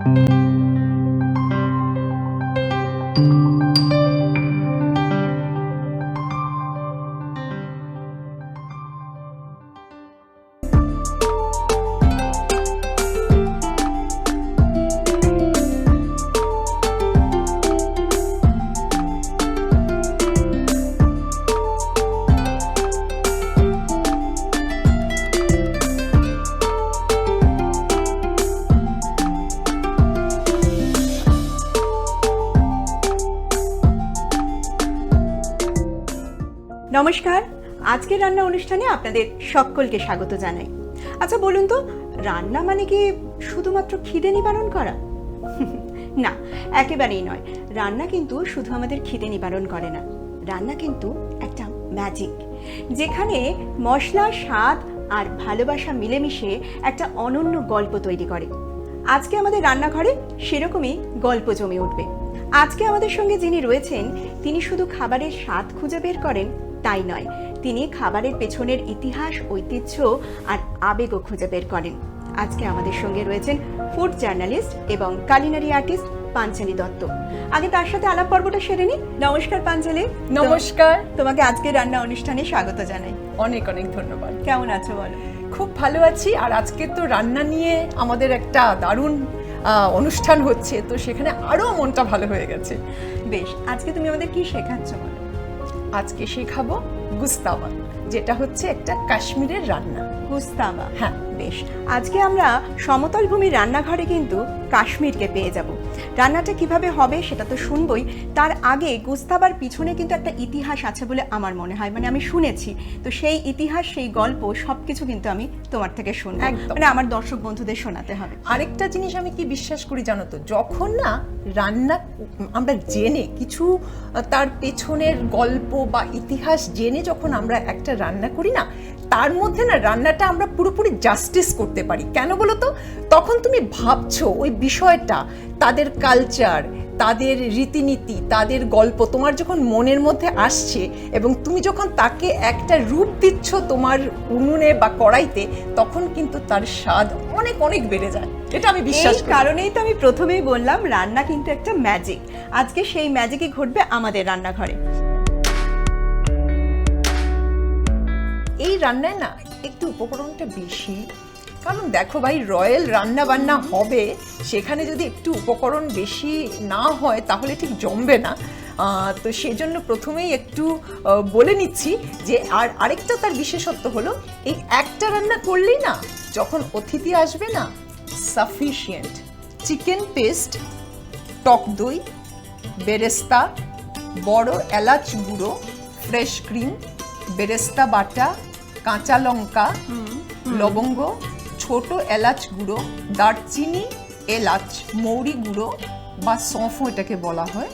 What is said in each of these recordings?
নমস্কার রান্না অনুষ্ঠানে আপনাদের সকলকে স্বাগত জানাই। আচ্ছা বলুন তো, রান্না মানে কি শুধুমাত্র খিদে নিবারণ করা? না, একেবারেই নয়। রান্না কিন্তু শুধু আমাদের খিদে নিবারণ করে না। রান্না কিন্তু একটা ম্যাজিক যেখানে মশলা, স্বাদ আর ভালোবাসা মিলেমিশে একটা অনন্য গল্প তৈরি করে। আজকে আমাদের রান্নাঘরে সেরকমই গল্প জমে উঠবে। আজকে আমাদের সঙ্গে যিনি রয়েছেন, তিনি শুধু খাবারের স্বাদ খুঁজে বের করেন, তাই নয়। তিনি খাবারের পেছনের ইতিহাস ঐতিহ্য আর আবেগও খুঁজে বের করেন। আজকে আমাদের সঙ্গে রয়েছেন ফুড জার্নালিস্ট এবং কালিনারি আর্টিস্ট পাঞ্চালি দত্ত। আগে তার সাথে আলাপ পর্বটা সেরে নি নমস্কার পাঞ্চালি। নমস্কার। তোমাকে আজকে রান্না অনুষ্ঠানে স্বাগত জানাই। অনেক অনেক ধন্যবাদ। কেমন আছো বলো? খুব ভালো আছি। আর আজকে তো রান্না নিয়ে আমাদের একটা দারুণ আহ, অনুষ্ঠান হচ্ছে। তো সেখানে আরও মনটা ভালো হয়ে গেছে। বেশ আজকে তুমি আমাদের কি শেখাচ্ছ বলো? আজকে শেখাবো গুস্তাওয়া যেটা হচ্ছে একটা কাশ্মীরের রান্না। গুস্তাবা? হ্যাঁ বেশ। আজকে আমরা সমতল ভূমির রান্নাঘরে কিন্তু কাশ্মীরকে পেয়ে যাব। রান্নাটা কীভাবে হবে সেটা তো শুনবই। তার আগে গুস্তাবার পিছনে কিন্তু একটা ইতিহাস আছে বলে আমার মনে হয়। মানে আমি শুনেছি। তো সেই ইতিহাস সেই গল্প সবকিছু কিন্তু আমি তোমার থেকে শুনব। মানে আমার দর্শক বন্ধুদের শোনাতে হবে। আরেকটা জিনিস আমি কি বিশ্বাস করি জানো তো? যখন না রান্না আমরা জেনে কিছু তার পেছনের গল্প বা ইতিহাস জেনে যখন আমরা একটা রান্না করি না তার মধ্যে না রান্নাটা আমরা পুরোপুরি জাস্টিস করতে পারি। কেন বলো তো? তখন তুমি ভাবছ ওই বিষয়টা তাদের কালচার তাদের রীতিনীতি তাদের গল্প তোমার যখন মনের মধ্যে আসছে এবং তুমি যখন তাকে একটা রূপ দিচ্ছ তোমার উনুনে বা কড়াইতে তখন কিন্তু তার স্বাদ অনেক অনেক বেড়ে যায়। এটা আমি বিশ্বাস করি। কারণেই তো আমি প্রথমেই বললাম রান্না কিন্তু একটা ম্যাজিক আজকে সেই ম্যাজিকই ঘটবে আমাদের রান্নাঘরে। এই রান্নায় না একটু উপকরণটা বেশি কারণ দেখো ভাই রয়্যাল রান্না বান্না হবে সেখানে যদি একটু উপকরণ বেশি না হয় তাহলে ঠিক জমবে না। তো সেই জন্য প্রথমেই একটু বলে নিচ্ছি যে আর আরেকটা তার বিশেষত্ব হলো এই একটা রান্না করলেই না যখন অতিথি আসবে না সাফিসিয়েন্ট চিকেন পেস্ট টক দই বেরেস্তা বড় এলাচ গুঁড়ো ফ্রেশ ক্রিম বেরেস্তা বাটা কাঁচা লঙ্কা লবঙ্গ ছোট এলাচ গুঁড়ো দারচিনি এলাচ মৌরি গুঁড়ো বা সঁফও এটাকে বলা হয়।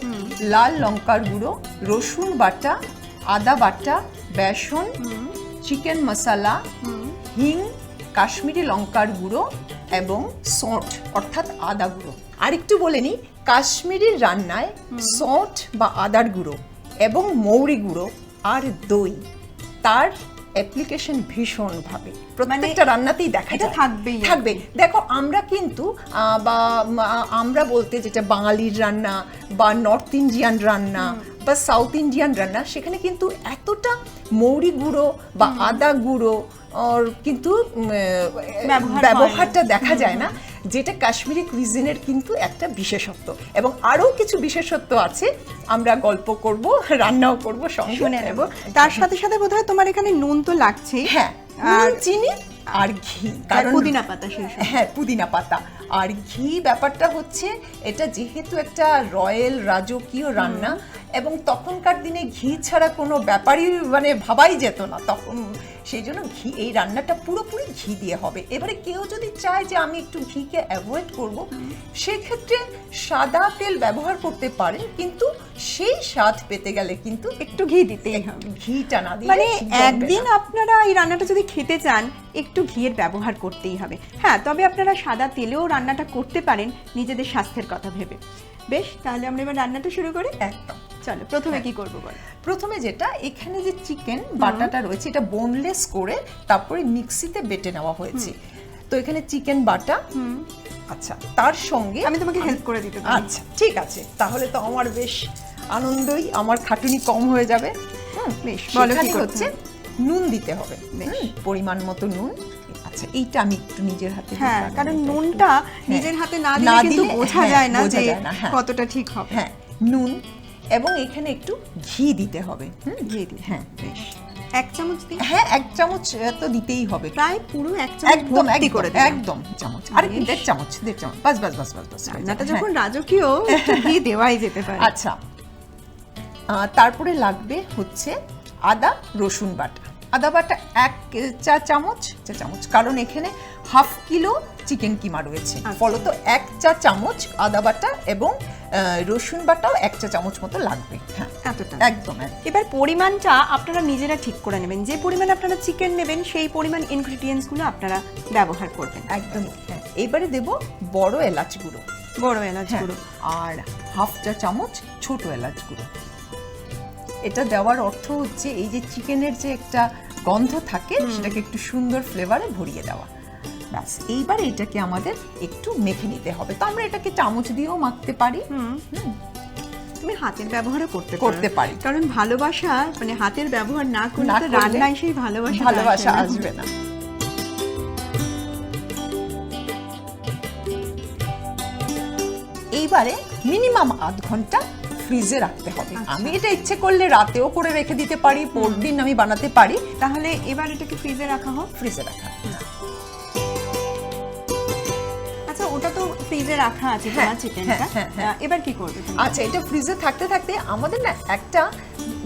লাল লঙ্কার গুঁড়ো রসুন বাটা আদা বাটা বেসন চিকেন মশলা হিং কাশ্মীরি লঙ্কার গুঁড়ো এবং সঁট অর্থাৎ আদা গুঁড়ো। আরেকটু বলে নিই কাশ্মীরি রান্নায় সঁট বা আদার গুঁড়ো এবং মৌরি গুঁড়ো আর দই তার অ্যাপ্লিকেশন ভীষণভাবে। প্রত্যেকটা রান্নাতেই দেখা যায়। থাকবেই। থাকবে। দেখো আমরা কিন্তু বা আমরা বলতে যেটা বাঙালির রান্না বা নর্থ ইন্ডিয়ান রান্না বা সাউথ ইন্ডিয়ান রান্না সেখানে কিন্তু এতটা মৌরি গুঁড়ো বা আদা গুঁড়ো কিন্তু। ব্যবহারটা দেখা যায় না। যেটা কাশ্মীরি কুইজিনের কিন্তু একটা বিশেষত্ব। এবং আরও কিছু বিশেষত্ব আছে আমরা গল্প করব রান্নাও করব সঙ্গে শুনে নেব। তার সাথে সাথে বোধহয় তোমার এখানে নুন তো লাগছে হ্যাঁ আর চিনি আর ঘি। আর পুদিনা পাতা হ্যাঁ পুদিনা পাতা। আর ঘি ব্যাপারটা হচ্ছে এটা যেহেতু একটা রয়্যাল রাজকীয় রান্না এবং তখনকার দিনে ঘি ছাড়া কোনো ব্যাপারই মানে ভাবাই যেত না। তখন সেই জন্য ঘি এই রান্নাটা পুরোপুরি ঘি দিয়ে হবে। এবারে কেউ যদি চায় যে আমি একটু ঘিকে অ্যাভয়েড করব সেক্ষেত্রে সাদা তেল ব্যবহার করতে পারেন কিন্তু সেই স্বাদ পেতে গেলে কিন্তু একটু ঘি দিতেই হবে। ঘিটা না দিলে মানে একদিন আপনারা এই রান্নাটা যদি খেতে চান একটু ঘিয়ের ব্যবহার করতেই হবে। হ্যাঁ তবে আপনারা সাদা তেলেও রান্নাটা করতে পারেন নিজেদের স্বাস্থ্যের কথা ভেবে। বেশ তাহলে আমরা এবার রান্নাটা শুরু করি? একদম। চলো প্রথমে কি করব বল? প্রথমে যেটা এখানে যে চিকেন বাটাটা রয়েছে এটা বোনলেস করে তারপরে মিক্সিতে বেটে নেওয়া হয়েছে। তো এখানে চিকেন বাটা আচ্ছা তার সঙ্গে আমি তোমাকে হেল্প করে দিতে আচ্ছা ঠিক আছে। তাহলে তো আমার বেশ আনন্দই আমার খাটুনি কম হয়ে যাবে। বেশ, বলো কি হচ্ছে নুন দিতে হবে। পরিমাণ মতো নুন। আচ্ছা এইটা আমি একটু নিজের হাতে হ্যাঁ কারণ নুনটা নিজের হাতে না দিলে কিন্তু বোঝা হ্যাঁ, যায় না যে হ্যাঁ। কতটা ঠিক হবে। হ্যাঁ নুন এবং এখানে একটু ঘি দিতে হবে হুম, ঘি হ্যাঁ বেশ। এক চামচ দিই হ্যাঁ এক চামচ তো দিতেই হবে। প্রায় পুরো এক চামচ একদম করে একদম চামচ। আর দেড় চামচ দেড় চামচ বাস বাস বাস বাস বাস হয়ে রান্নাটা যখন রাজকীয় ঘি দেওয়াই যেতে পারে। হ্যাঁ। আচ্ছা। আহ, তারপরে লাগবে হচ্ছে আদা রসুন বাটা। আদা বাটা এক চা চামচ চা চামচ কারণ এখানে হাফ কিলো চিকেন কিমা রয়েছে। আচ্ছা। ফলত এক চা চামচ আদা বাটা এবং রসুন বাটাও এক চা চামচ মতো লাগবে। হ্যাঁ এতটা। একদম এবার পরিমাণটা আপনারা নিজেরা ঠিক করে নেবেন। যে পরিমাণ আপনারা চিকেন নেবেন সেই পরিমাণ ইনগ্রিডিয়েন্টসগুলো আপনারা ব্যবহার করবেন। একদম এবারে এইবারে দেব বড় এলাচ গুঁড়ো। বড় এলাচ হ্যাঁ, গুঁড়ো। আর হাফ চা চামচ ছোট এলাচ গুঁড়ো। এটা দেওয়ার অর্থ হচ্ছে এই যে চিকেনের যে একটা গন্ধ থাকে সেটাকে একটু সুন্দর ফ্লেভারে ভরিয়ে দেওয়া। ব্যাস এইবার এটাকে আমাদের একটু মেখে নিতে হবে। তো আমরা এটাকে চামচ দিয়েও মাখতে পারি। হুম। তুমি হাতের ব্যবহারও করতে করতে পারি। কারণ ভালোবাসা মানে হাতের ব্যবহার না করলে করলে রান্নায় সেই ভালোবাসা ভালোবাসা আসবে না। এইবারে মিনিমাম আধ ঘণ্টা ফ্রিজে রাখতে হবে। আমি এটা ইচ্ছে করলে রাতেও করে রেখে দিতে পারি পরদিন আমি বানাতে পারি। তাহলে এবার এটাকে ফ্রিজে রাখা হোক। ফ্রিজে রাখা আচ্ছা ওটা তো ফ্রিজে রাখা আছে হ্যাঁ, তোমার চিকেনটা হ্যাঁ, হ্যাঁ। এবার কি করবে আচ্ছা এটা ফ্রিজে থাকতে থাকতে আমাদের না একটা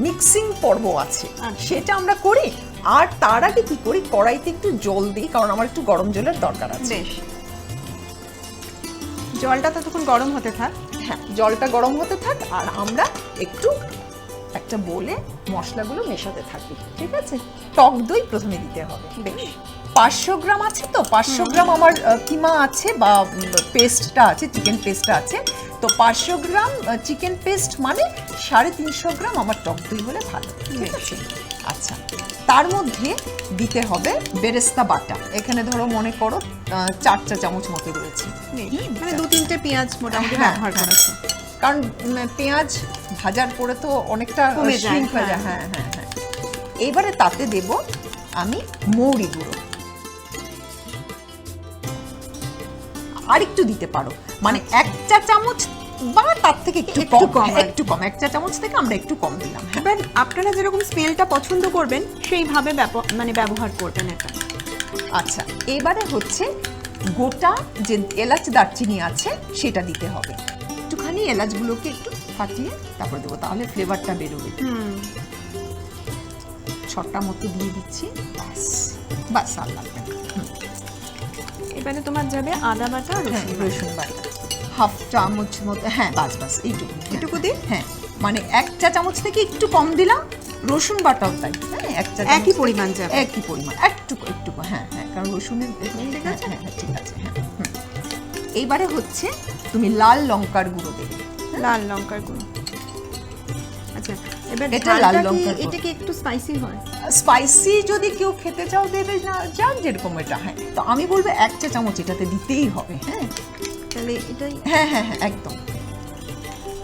মিক্সিং পর্ব আছে। আচ্ছা। সেটা আমরা করি আর তার আগে কি করি কড়াইতে একটু জল দিই কারণ আমার একটু গরম জলের দরকার আছে। বেশ। জলটা ততক্ষণ গরম হতে থাক। হ্যাঁ জলটা গরম হতে থাক আর আমরা একটু একটা বলে মশলাগুলো মেশাতে থাকি ঠিক আছে? টক দই প্রথমে দিতে হবে বেশ। পাঁচশো গ্রাম আছে তো? পাঁচশো গ্রাম আমার কিমা আছে বা পেস্টটা আছে চিকেন পেস্টটা আছে। তো পাঁচশো গ্রাম চিকেন পেস্ট মানে সাড়ে তিনশো গ্রাম আমার টক দই হলে ভালো ঠিক আছে? আচ্ছা তার মধ্যে দিতে হবে বেরেস্তা বাটা। এখানে ধরো মনে করো চার চা চামচ মতো রয়েছে। মানে দু তিনটে পেঁয়াজ মোটামুটি হ্যাঁ, ব্যবহার হ্যাঁ। কারণ পেঁয়াজ ভাজার পরে তো অনেকটা কমে যায়, হয়ে। হ্যাঁ হ্যাঁ হ্যাঁ। এবারে তাতে দেব আমি মৌরি গুঁড়ো। আর একটু দিতে পারো। মানে এক চা চামচ বা তার থেকে একটু একটু কম কম একটু কম এক চা চামচ থেকে আমরা একটু কম দিলাম হ্যাঁ। এবার আপনারা যেরকম স্মেলটা পছন্দ করবেন সেইভাবে মানে ব্যবহার করবেন এটা। আচ্ছা এবারে হচ্ছে গোটা যে এলাচ দারচিনি আছে সেটা দিতে হবে। একটুখানি এলাচগুলোকে একটু ফাটিয়ে তারপর দেবো তাহলে ফ্লেভারটা বেরোবে। হুম। ছটা মতো দিয়ে দিচ্ছি বাস বাস আর লাগবে এবারে তোমার যাবে আদা বাটা হ্যাঁ রসুন বাটা। হাফ চামচ মতো হ্যাঁ বাস বাস এইটুকু হ্যাঁ। এটুকু দিই? হ্যাঁ মানে এক চা চামচ থেকে একটু কম দিলাম রসুন বাটাও তাই হ্যাঁ এক চা একই পরিমাণ যাবে। একই পরিমাণ একটু একটু হ্যাঁ হ্যাঁ কারণ রসুনের ঠিক আছে হ্যাঁ হ্যাঁ ঠিক আছে হ্যাঁ এইবারে হচ্ছে তুমি লাল লঙ্কার গুঁড়ো দেবে লাল লঙ্কার গুঁড়ো আচ্ছা এবার এটা লাল ঝালটা কি এটা কি একটু স্পাইসি হয় স্পাইসি যদি কেউ খেতে চাও দেবে না যার যেরকম এটা হ্যাঁ তো আমি বলব এক চা চামচ এটাতে দিতেই হবে হ্যাঁ তাহলে এটাই হ্যাঁ হ্যাঁ হ্যাঁ একদম।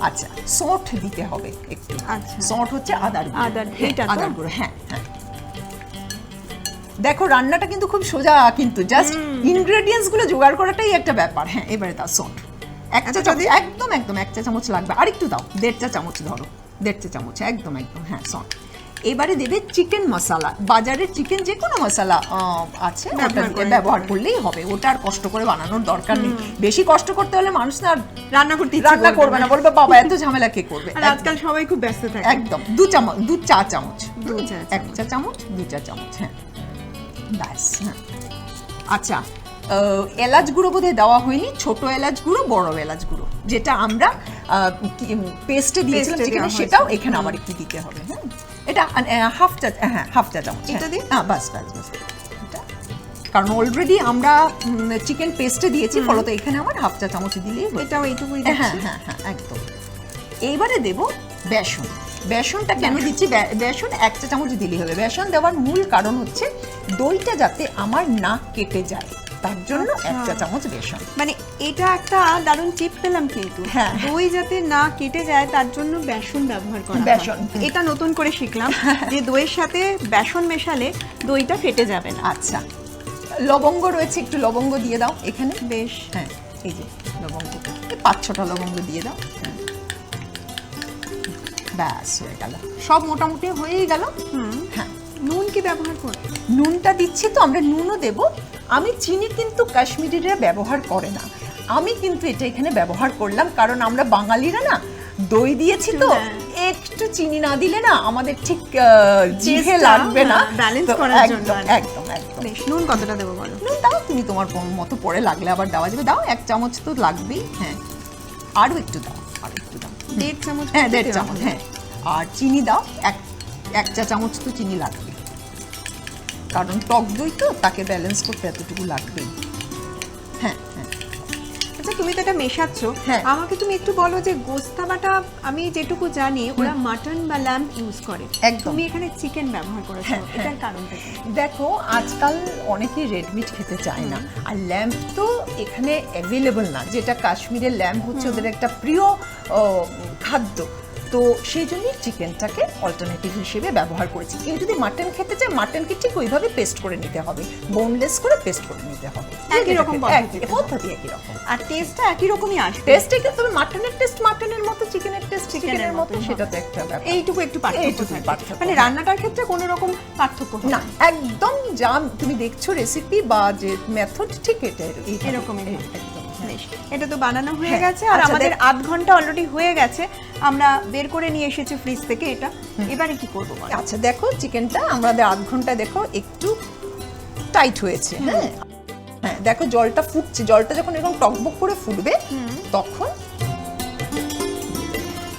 আচ্ছা সঁঠ দিতে হবে একটু। আচ্ছা। সঁঠ হচ্ছে আদার। আদার, হ্যাঁ, এইটা তো? আদার গুঁড়ো হ্যাঁ হ্যাঁ। দেখো রান্নাটা কিন্তু খুব সোজা কিন্তু জাস্ট ইনগ্রেডিয়েন্টসগুলো জোগাড় করাটাই একটা ব্যাপার। হ্যাঁ এবারে দাও সঁঠ এক চা চামচ দিই? একদম একদম এক চা চামচ লাগবে। আর একটু দাও দেড় চা চামচ ধরো। দেড় চা চামচ একদম একদম হ্যাঁ সঁঠ এবারে দেবে চিকেন মশলা বাজারের চিকেন যে কোনো মশলা আছে ওটা ব্যবহার করলেই হবে। ওটা আর কষ্ট করে বানানোর দরকার নেই। বেশি কষ্ট করতে হলে মানুষ না রান্না করতে রান্না করবে না। বলবে বাবা এত ঝামেলা কে করবে? আর আজকাল সবাই খুব ব্যস্ত থাকে। একদম। দু চামচ দু চা চামচ। এক চা চামচ দু চা চামচ হ্যাঁ। ব্যাস হ্যাঁ। আচ্ছা আহ, এলাচ গুঁড়ো বোধহয় দেওয়া হয়নি। ছোট এলাচ গুঁড়ো বড় এলাচ গুঁড়ো। যেটা আমরা পেস্টে দিয়েছিলাম সেটাও এখানে আবার একটু দিতে হবে হ্যাঁ। এটা হাফ চা হ্যাঁ হাফ চা চামচ এটা দিই? হ্যাঁ বাস বাস বাস। কারণ অলরেডি আমরা চিকেন পেস্টে দিয়েছি ফলত এখানে আমার হাফ চা চামচ হয়ে এটাও এইটুকুই হ্যাঁ হ্যাঁ হ্যাঁ একদম। এইবারে দেব বেসন। বেসনটা কেন দিচ্ছি? বেসন এক চা চামচ দিলেই হবে। বেসন দেওয়ার মূল কারণ হচ্ছে দইটা যাতে আমার নাক কেটে যায়। তার জন্য আচ্ছা। এক চা চামচ বেসন। মানে এটা একটা দারুণ টিপ পেলাম কিন্তু। হ্যাঁ। দই যাতে না কেটে যায় তার জন্য বেসন ব্যবহার করা বেসন, এটা নতুন করে শিখলাম যে দইয়ের সাথে বেসন মেশালে দইটা ফেটে যাবে না। আচ্ছা। লবঙ্গ রয়েছে একটু লবঙ্গ দিয়ে দাও এখানে। বেশ। হ্যাঁ এই যে লবঙ্গ। পাঁচ ছটা লবঙ্গ দিয়ে দাও। ব্যাস হয়ে গেল। সব মোটামুটি হয়েই গেল? হুম। হ্যাঁ। নুন কি ব্যবহার করে নুনটা দিচ্ছি তো আমরা নুনও দেব। আমি চিনি কিন্তু কাশ্মীরিরা ব্যবহার করে না। আমি কিন্তু এটা এখানে ব্যবহার করলাম কারণ আমরা বাঙালিরা না দই দিয়েছি তো হ্যাঁ। একটু চিনি না দিলে না আমাদের ঠিক জিভে লাগবে না। তো করার জন্য একদম আর একদম নুন কতটা দেবো বলো? নুন দাও তুমি তোমার মতো পরে লাগলে আবার দেওয়া যাবে। দাও এক চামচ তো লাগবেই হ্যাঁ। আরও একটু দাও আরও একটু দাও। দেড় চামচ হ্যাঁ দেড় চামচ হ্যাঁ। আর চিনি দাও এক এক চা চামচ তো চিনি লাগবে। কারণ টক দই তো তাকে ব্যালেন্স করতে এতটুকু লাগবেই হ্যাঁ হ্যাঁ। আচ্ছা তুমি তো এটা মেশাচ্ছ। হ্যাঁ। আমাকে তুমি একটু বলো যে গোস্তাবাটা আমি যেটুকু জানি ওরা মাটন বা ল্যাম্প ইউজ করে। একদম। তুমি এখানে চিকেন ব্যবহার করেছ হ্যাঁ, হ্যাঁ। এটার কারণটা দেখো আজকাল অনেকেই রেড মিট খেতে চায় না। আর ল্যাম্প তো এখানে অ্যাভেলেবল না। যেটা কাশ্মীরের ল্যাম্প হচ্ছে ওদের একটা প্রিয় খাদ্য। তো সেই জন্যই চিকেনটাকে অল্টারনেটিভ হিসেবে ব্যবহার করেছি। কেউ যদি মাটন খেতে চায় মাটনকে ঠিক ওইভাবে পেস্ট করে নিতে হবে। বোনলেস করে পেস্ট করে নিতে হবে। একই রকম পদ্ধতি। একই রকম। আর টেস্টটা একই রকমই আসবে। টেস্টে কিন্তু মাটনের টেস্ট মাটনের মতো চিকেনের টেস্ট চিকেনের মতো সেটা তো একটা ব্যাপার। এইটুকু একটু পার্থক্য পার্থক্য, মানে হ্যাঁ। রান্নাটার ক্ষেত্রে কোনো রকম পার্থক্য না একদম যা তুমি দেখছ রেসিপি বা যে মেথড ঠিক এটা। এরকমই হ্যাঁ। এটা তো বানানো হয়ে হ্যাঁ, গেছে আর আচ্ছা, আমাদের আধ ঘণ্টা অলরেডি হয়ে গেছে। আমরা বের করে নিয়ে এসেছি ফ্রিজ থেকে এটা। এবারে কি করব আচ্ছা দেখো চিকেনটা আমাদের আধ ঘণ্টা দেখো একটু টাইট হয়েছে হ্যাঁ? হ্যাঁ দেখো জলটা ফুটছে জলটা যখন এরকম টকবক করে ফুটবে তখন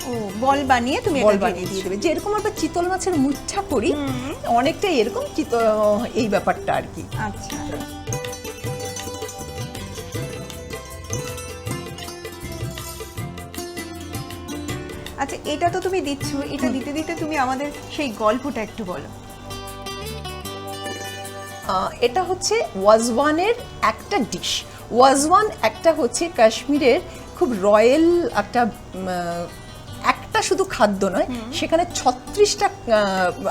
ও বল বানিয়ে তুমি বল বানিয়ে দিয়ে দেবে যেরকম আমরা চিতল মাছের মুচ্ছা করি অনেকটা এরকম এই ব্যাপারটা আর কি। আচ্ছা। আচ্ছা এটা তো তুমি দিচ্ছ এটা দিতে দিতে তুমি আমাদের সেই গল্পটা একটু বলো। এটা হচ্ছে ওয়াজওয়ানের একটা ডিশ ওয়াজওয়ান একটা হচ্ছে কাশ্মীরের খুব রয়্যাল একটা একটা শুধু খাদ্য নয় সেখানে ছত্রিশটা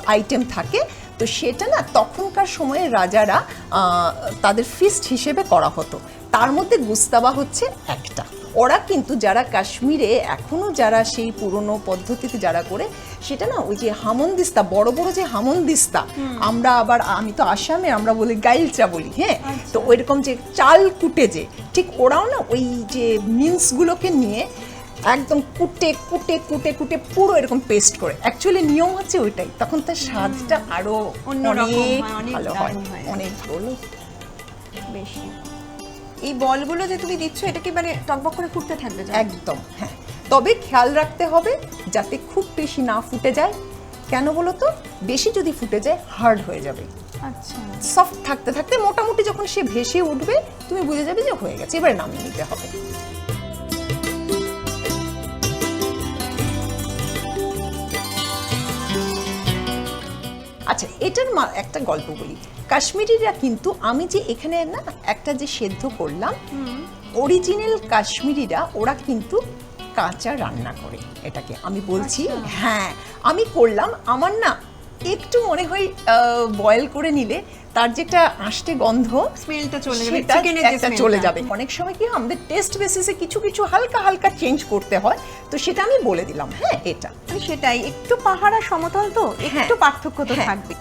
আইটেম থাকে। তো সেটা না তখনকার সময়ে রাজারা আহ, তাদের ফিস্ট হিসেবে করা হতো। তার মধ্যে গুস্তাবা হচ্ছে একটা। ওরা কিন্তু যারা কাশ্মীরে এখনও যারা সেই পুরনো পদ্ধতিতে যারা করে সেটা না ওই যে হামনদিস্তা বড় বড় যে হামনদিস্তা আমরা আবার আমি তো আসামে আমরা বলি গাইলচা বলি হ্যাঁ? তো ওইরকম যে চাল কুটে যে ঠিক ওরাও না ওই যে মিন্সগুলোকে নিয়ে একদম কুটে কুটে কুটে কুটে পুরো এরকম পেস্ট করে। অ্যাকচুয়ালি নিয়ম হচ্ছে ওইটাই তখন তার স্বাদটা আরও অন্যরকম অনেক ভালো হয় হয়। অনেক ভালো। বেশি। এই বলগুলো যে তুমি দিচ্ছ এটা কি মানে টকবক করে ফুটতে থাকবে একদম হ্যাঁ। তবে খেয়াল রাখতে হবে যাতে খুব বেশি না ফুটে যায়। কেন বলো তো? বেশি যদি ফুটে যায় হার্ড হয়ে যাবে। আচ্ছা। সফট থাকতে থাকতে মোটামুটি যখন সে ভেসে উঠবে তুমি বুঝে যাবে যে হয়ে গেছে এবারে নামিয়ে নিতে হবে। আচ্ছা এটার মা- একটা গল্প বলি কাশ্মীরিরা কিন্তু আমি যে এখানে না একটা যে সেদ্ধ করলাম অরিজিনাল কাশ্মীরিরা ওরা কিন্তু কাঁচা রান্না করে এটাকে আমি বলছি আচ্ছা। হ্যাঁ আমি করলাম আমার না একটু মনে হয় বয়েল করে নিলে তার যেটা আষ্টে গন্ধ স্মেলটা চলে যাবে চিকেনের যে একটা চলে যাবে। অনেক সময় কি আমাদের টেস্ট বেসিসে কিছু কিছু হালকা হালকা চেঞ্জ করতে হয়। তো সেটা আমি বলে দিলাম হ্যাঁ এটা। মানে সেটাই একটু পাহাড়া সমতল তো হ্যাঁ। একটু পার্থক্য তো হ্যাঁ। থাকবে।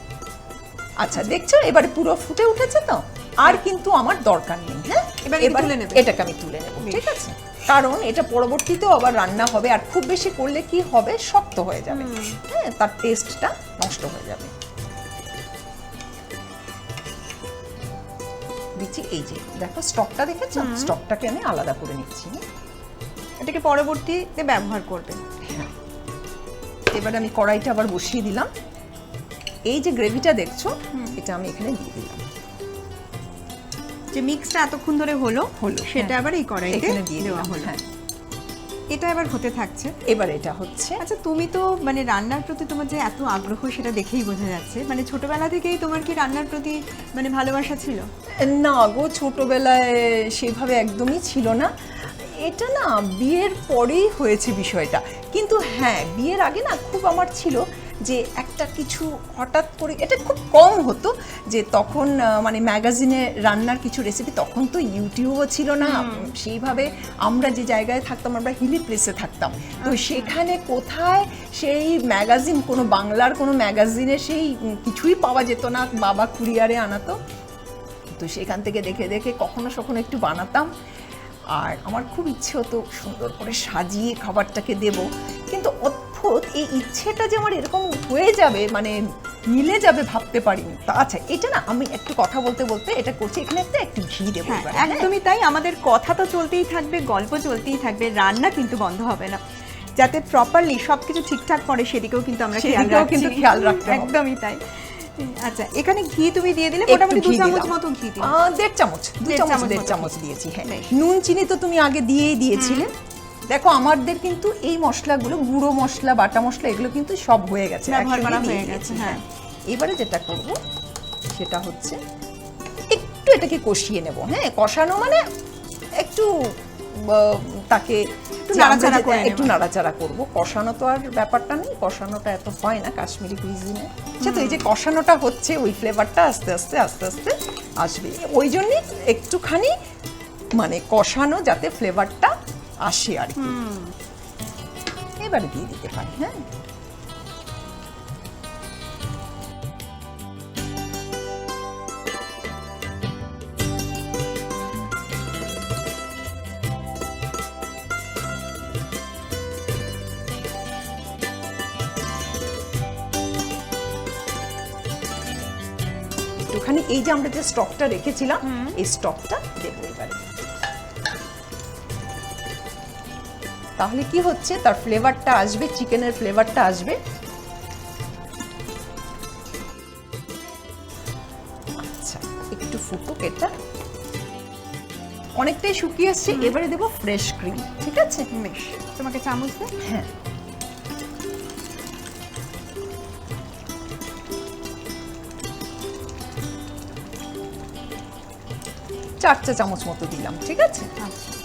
আচ্ছা দেখছ এবারে পুরো ফুটে উঠেছে তো? আর কিন্তু আমার দরকার নেই হ্যাঁ? এবারে তুলে নেবে? এটাকে আমি তুলে নেব ঠিক আছে? কারণ এটা পরবর্তীতেও আবার রান্না হবে আর খুব বেশি করলে কি হবে? শক্ত হয়ে যাবে। হ্যাঁ তার টেস্টটা নষ্ট হয়ে যাবে। দিচ্ছি এই যে দেখো স্টকটা দেখেছ? স্টকটাকে আমি আলাদা করে নিচ্ছি এটাকে পরবর্তীতে ব্যবহার করবে। হ্যাঁ। এবার আমি কড়াইটা আবার বসিয়ে দিলাম। এই যে গ্রেভিটা দেখছ এটা আমি এখানে দিয়ে দিলাম। যে মিক্সটা এতক্ষণ ধরে হলো হলো, সেটা হ্যাঁ। আবার এই কড়াইতে দিয়ে দেওয়া হলো। হ্যাঁ। এটা এবার হতে থাকছে। এবার এটা হচ্ছে। আচ্ছা তুমি তো মানে রান্নার প্রতি তোমার যে এত আগ্রহ সেটা দেখেই বোঝা যাচ্ছে। মানে ছোটবেলা থেকেই তোমার কি রান্নার প্রতি মানে ভালোবাসা ছিল? না গো ছোটবেলায় সেভাবে একদমই ছিল না। এটা না বিয়ের পরেই হয়েছে বিষয়টা। কিন্তু হ্যাঁ বিয়ের আগে না খুব আমার ছিল। যে একটা কিছু হঠাৎ করে এটা খুব কম হতো যে তখন মানে ম্যাগাজিনে রান্নার কিছু রেসিপি তখন তো ইউটিউবও ছিল না। সেইভাবে আমরা যে জায়গায় থাকতাম আমরা হিলি প্লেসে থাকতাম। তো সেখানে কোথায় সেই ম্যাগাজিন কোনো বাংলার কোনো ম্যাগাজিনে সেই কিছুই পাওয়া যেত না বাবা কুরিয়ারে আনাতো। তো সেখান থেকে দেখে দেখে কখনো সখনো একটু বানাতাম। আর আমার খুব ইচ্ছে হতো সুন্দর করে সাজিয়ে খাবারটাকে দেব। কিন্তু অদ্ভুত এই ইচ্ছেটা যে আমার এরকম হয়ে যাবে মানে মিলে যাবে ভাবতে পারিনি। তা আচ্ছা এটা না আমি একটু কথা বলতে বলতে এটা করছি এখানে একটা একটু ঘি দেবো হ্যাঁ হ্যাঁ? একদমই তাই। আমাদের কথা তো চলতেই থাকবে গল্প চলতেই থাকবে রান্না কিন্তু বন্ধ হবে না। যাতে প্রপারলি সবকিছু ঠিকঠাক পড়ে সেদিকেও কিন্তু আমরা খেয়াল কিন্তু খেয়াল রাখতে একদমই তাই। আচ্ছা এখানে ঘি তুমি দিয়ে দিলে মোটামুটি দু চামচ মতো ঘি দিলে। দেড় চামচ দু চামচ দেড় চামচ দিয়েছি হ্যাঁ। নুন চিনি তো তুমি আগে দিয়েই দিয়েছিলে। দেখো আমাদের কিন্তু এই মশলাগুলো গুঁড়ো মশলা বাটা মশলা এগুলো কিন্তু সব হয়ে গেছে ব্যবহার করা হয়ে গেছে, হ্যাঁ। এবারে যেটা করব সেটা হচ্ছে একটু এটাকে কষিয়ে নেব হ্যাঁ কষানো মানে একটু তাকে একটু নাড়াচাড়া করে একটু নাড়াচাড়া করব। কষানো তো আর ব্যাপারটা নেই কষানোটা এত হয় না কাশ্মীরি কুইজিনে আচ্ছা তো এই যে কষানোটা হচ্ছে ওই ফ্লেভারটা আস্তে আস্তে আস্তে আস্তে আসবে। ওই জন্যই একটুখানি মানে কষানো যাতে ফ্লেভারটা আসে আর কি। এবারে দিয়ে দিতে পারি হ্যাঁ। একটুখানি এই যে আমরা যে স্টকটা রেখেছিলাম এই স্টকটা দেবো। তাহলে কি হচ্ছে? তার ফ্লেভারটা আসবে চিকেনের ফ্লেভারটা আসবে। আচ্ছা একটু ফুটুক এটা। অনেকটাই শুকিয়ে এসছে এবারে দেবো ফ্রেশ ক্রিম ঠিক আছে? বেশ। তোমাকে চামচ দে হ্যাঁ। চার চা চামচ মতো দিলাম ঠিক আছে? আচ্ছা।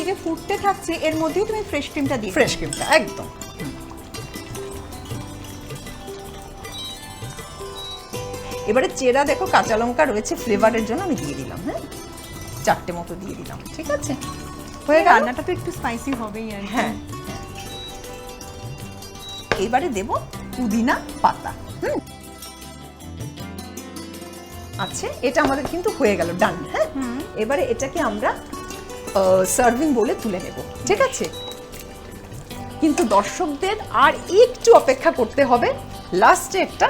এই যে ফুটতে থাকছে এর মধ্যেই তুমি ফ্রেশ ক্রিমটা দিয়ে ফ্রেশ ক্রিমটা একদম। এবারে চেরা দেখো কাঁচা লঙ্কা রয়েছে ফ্লেভারের জন্য আমি দিয়ে দিলাম হ্যাঁ? চারটে মতো দিয়ে দিলাম ঠিক আছে? হয়ে রান্নাটা তো একটু স্পাইসি হবেই আর হ্যাঁ এবারে দেব পুদিনা পাতা হুম? আছে এটা আমাদের কিন্তু হয়ে গেল ডান হ্যাঁ? এবারে এটাকে আমরা সার্ভিং বলে তুলে নেব, ঠিক আছে? কিন্তু দর্শকদের আর একটু অপেক্ষা করতে হবে। লাস্টে একটা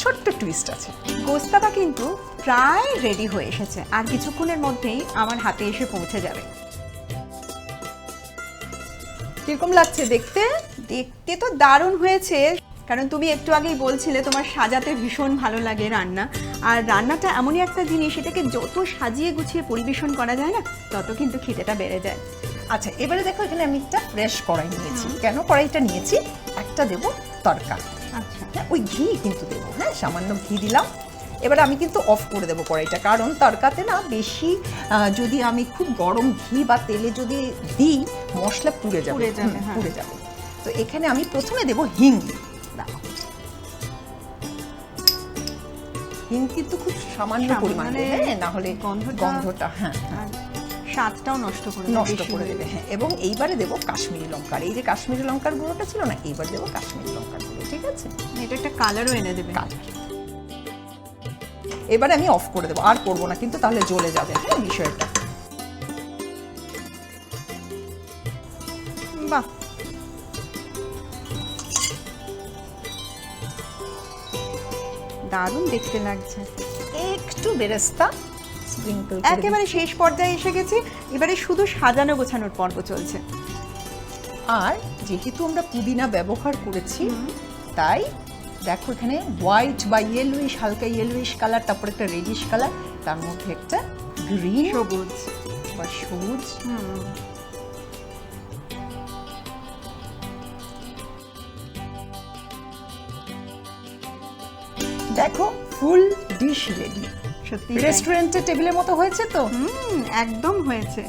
ছোট্ট টুইস্ট আছে। গোস্তাটা কিন্তু প্রায় রেডি হয়ে এসেছে, আর কিছুক্ষণের মধ্যেই আমার হাতে এসে পৌঁছে যাবে। কীরকম লাগছে দেখতে? দেখতে তো দারুণ হয়েছে। কারণ তুমি একটু আগেই বলছিলে তোমার সাজাতে ভীষণ ভালো লাগে রান্না। আর রান্নাটা এমনই একটা জিনিস এটাকে যত সাজিয়ে গুছিয়ে পরিবেশন করা যায় না তত কিন্তু খিদেটা বেড়ে যায়। আচ্ছা এবারে দেখো এখানে আমি একটা ফ্রেশ কড়াই নিয়েছি। কেন কড়াইটা নিয়েছি? একটা দেব তরকা। আচ্ছা। হ্যাঁ ওই ঘি কিন্তু দেবো। হ্যাঁ সামান্য ঘি দিলাম। এবার আমি কিন্তু অফ করে দেবো কড়াইটা কারণ তরকাতে না বেশি যদি আমি খুব গরম ঘি বা তেলে যদি দিই মশলা পুড়ে যাবে। পুড়ে যাবে, হ্যাঁ। পুড়ে যাবে। তো এখানে আমি প্রথমে দেবো হিং। হিং কিন্তু খুব সামান্য পরিমাণে মানে না হলে গন্ধটা- হ্যাঁ হ্যাঁ। স্বাদটাও নষ্ট করে নষ্ট করে দেবে হ্যাঁ। এবং এইবারে দেবো কাশ্মীরি লঙ্কার। এই যে কাশ্মীরি লঙ্কার গুঁড়োটা ছিল না এইবার দেবো কাশ্মীরি লঙ্কার গুঁড়ো ঠিক আছে? এটা একটা কালারও এনে দেবে। কালার এবারে আমি অফ করে দেবো আর করব না কিন্তু তাহলে জ্বলে যাবে হ্যাঁ বিষয়টা। দারুণ দেখতে লাগছে। একটু বেরেস্তা। স্প্রিঙ্কল একেবারে শেষ পর্যায়ে এসে গেছি। এবারে শুধু সাজানো গোছানোর পর্ব চলছে। আর যেহেতু আমরা পুদিনা ব্যবহার করেছি তাই দেখো এখানে হোয়াইট বা ইয়েলোইশ হালকা ইয়েলোইশ কালার তারপর একটা রেডিশ কালার তার মধ্যে একটা গ্রিন সবুজ। বা সবুজ। দেখো ফুল ডিশ রেডি সত্যি রেস্টুরেন্টের টেবিলের মতো হয়েছে তো? হুম একদম হয়েছে।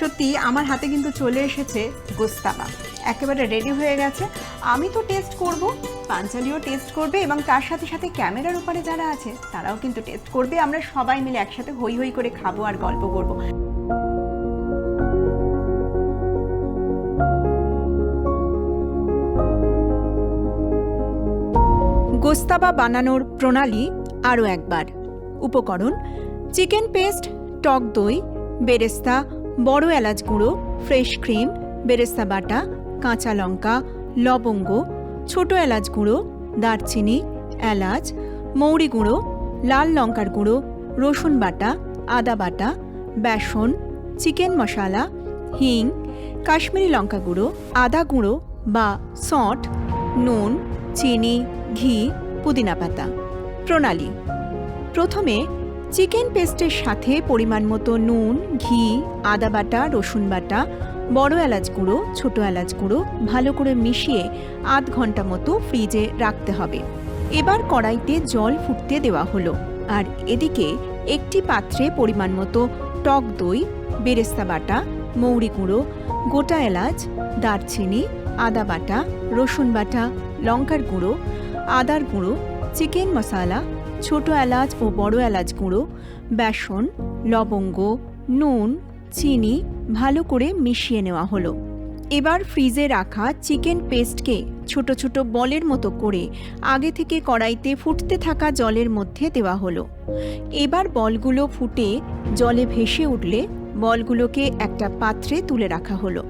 সত্যি আমার হাতে কিন্তু চলে এসেছে গোস্তাবা। একেবারে রেডি হয়ে গেছে। আমি তো টেস্ট করব পাঞ্চালিও টেস্ট করবে এবং তার সাথে সাথে ক্যামেরার উপরে যারা আছে তারাও কিন্তু টেস্ট করবে। আমরা সবাই মিলে একসাথে হই হই করে খাব আর গল্প করব। গোস্তাবা বানানোর প্রণালী আরও একবার। উপকরণ, চিকেন পেস্ট, টক দই, বেরেস্তা, বড় এলাচ গুঁড়ো, ফ্রেশ ক্রিম, বেরেস্তা বাটা, কাঁচা লঙ্কা, লবঙ্গ, ছোট এলাচ গুঁড়ো, দারচিনি, এলাচ, মৌরি গুঁড়ো, লাল লঙ্কার গুঁড়ো, রসুন বাটা, আদা বাটা, বেসন, চিকেন মশলা, হিং, কাশ্মীরি লঙ্কা গুঁড়ো, আদা গুঁড়ো বা সঁট নুন, চিনি, ঘি পুদিনা পাতা। প্রণালী। প্রথমে চিকেন পেস্টের সাথে পরিমাণ মতো নুন, ঘি, আদা বাটা, রসুন বাটা, বড় এলাচ গুঁড়ো, ছোট এলাচ গুঁড়ো ভালো করে মিশিয়ে আধ ঘণ্টা মতো ফ্রিজে রাখতে হবে। এবার কড়াইতে জল ফুটতে দেওয়া হলো। আর এদিকে একটি পাত্রে পরিমাণ মতো টক দই, বেরেস্তা বাটা, মৌরি গুঁড়ো, গোটা এলাচ, দারচিনি, আদা বাটা, রসুন বাটা, লঙ্কার গুঁড়ো আদার গুঁড়ো, চিকেন মশলা, ছোট এলাচ ও বড় এলাচ গুঁড়ো, বেসন, লবঙ্গ, নুন, চিনি ভালো করে মিশিয়ে নেওয়া হলো। এবার ফ্রিজে রাখা চিকেন পেস্টকে ছোট ছোট বলের মতো করে আগে থেকে কড়াইতে ফুটতে থাকা জলের মধ্যে দেওয়া হলো। এবার বলগুলো ফুটে জলে ভেসে উঠলে বলগুলোকে একটা পাত্রে তুলে রাখা হলো।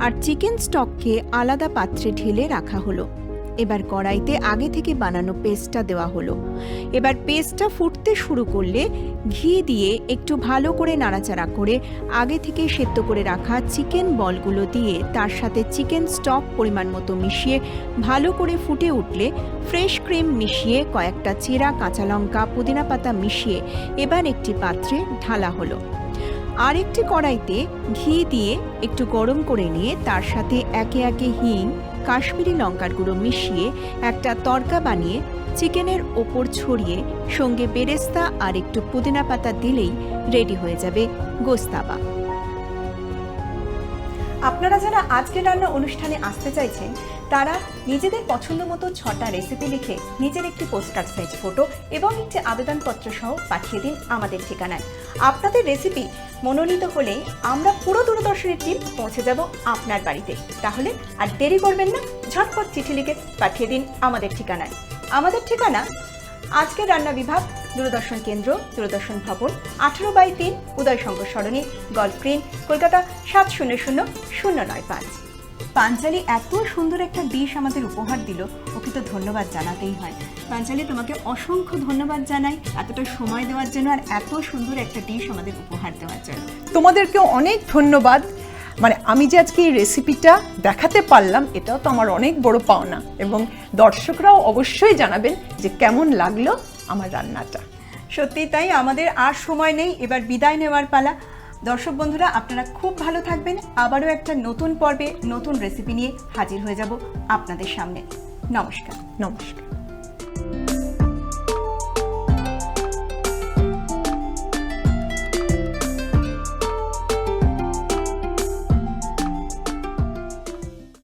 আর চিকেন স্টককে আলাদা পাত্রে ঢেলে রাখা হলো। এবার কড়াইতে আগে থেকে বানানো পেস্টটা দেওয়া হলো। এবার পেস্টটা ফুটতে শুরু করলে ঘি দিয়ে একটু ভালো করে নাড়াচাড়া করে আগে থেকে সেদ্ধ করে রাখা চিকেন বলগুলো দিয়ে তার সাথে চিকেন স্টক পরিমাণ মতো মিশিয়ে ভালো করে ফুটে উঠলে ফ্রেশ ক্রিম মিশিয়ে কয়েকটা চেরা কাঁচা লঙ্কা, পুদিনা পাতা মিশিয়ে এবার একটি পাত্রে ঢালা হলো। আরেকটি কড়াইতে ঘি দিয়ে একটু গরম করে নিয়ে তার সাথে একে একে হিং কাশ্মীরি লঙ্কার গুঁড়ো মিশিয়ে একটা তড়কা বানিয়ে চিকেনের ওপর ছড়িয়ে সঙ্গে বেরেস্তা আর একটু পুদিনা পাতা দিলেই রেডি হয়ে যাবে গোস্তাবা। আপনারা যারা আজকে রান্না অনুষ্ঠানে আসতে চাইছেন, তারা নিজেদের পছন্দ মতো ছটা রেসিপি লিখে নিজের একটি পোস্টার সাইজ ফটো এবং একটি আবেদনপত্র সহ পাঠিয়ে দিন আমাদের ঠিকানায়। আপনাদের রেসিপি মনোনীত হলে আমরা পুরো দূরদর্শনের টিম পৌঁছে যাব আপনার বাড়িতে। তাহলে আর দেরি করবেন না, ঝটপট চিঠি লিখে পাঠিয়ে দিন আমাদের ঠিকানায়। আমাদের ঠিকানা আজকের রান্না বিভাগ, দূরদর্শন কেন্দ্র, দূরদর্শন ভবন, আঠারো বাই তিন উদয় শঙ্কর সরণি, গল্ফ গ্রিন, কলকাতা সাত শূন্য শূন্য শূন্য নয় পাঁচ। পাঞ্চালি এত সুন্দর একটা ডিশ আমাদের উপহার দিল ওকে তো ধন্যবাদ জানাতেই হয়। পাঞ্চালি তোমাকে অসংখ্য ধন্যবাদ জানাই এতটা সময় দেওয়ার জন্য আর এত সুন্দর একটা ডিশ আমাদের উপহার দেওয়ার জন্য। তোমাদেরকেও অনেক ধন্যবাদ। মানে আমি যে আজকে এই রেসিপিটা দেখাতে পারলাম এটাও তো আমার অনেক বড় পাওনা এবং দর্শকরাও অবশ্যই জানাবেন যে কেমন লাগল আমার রান্নাটা। সত্যি তাই আমাদের আর সময় নেই এবার বিদায় নেওয়ার পালা। দর্শক বন্ধুরা, আপনারা খুব ভালো থাকবেন। আবারও একটা নতুন পর্বে নতুন রেসিপি নিয়ে হাজির হয়ে যাব আপনাদের সামনে। নমস্কার। নমস্কার।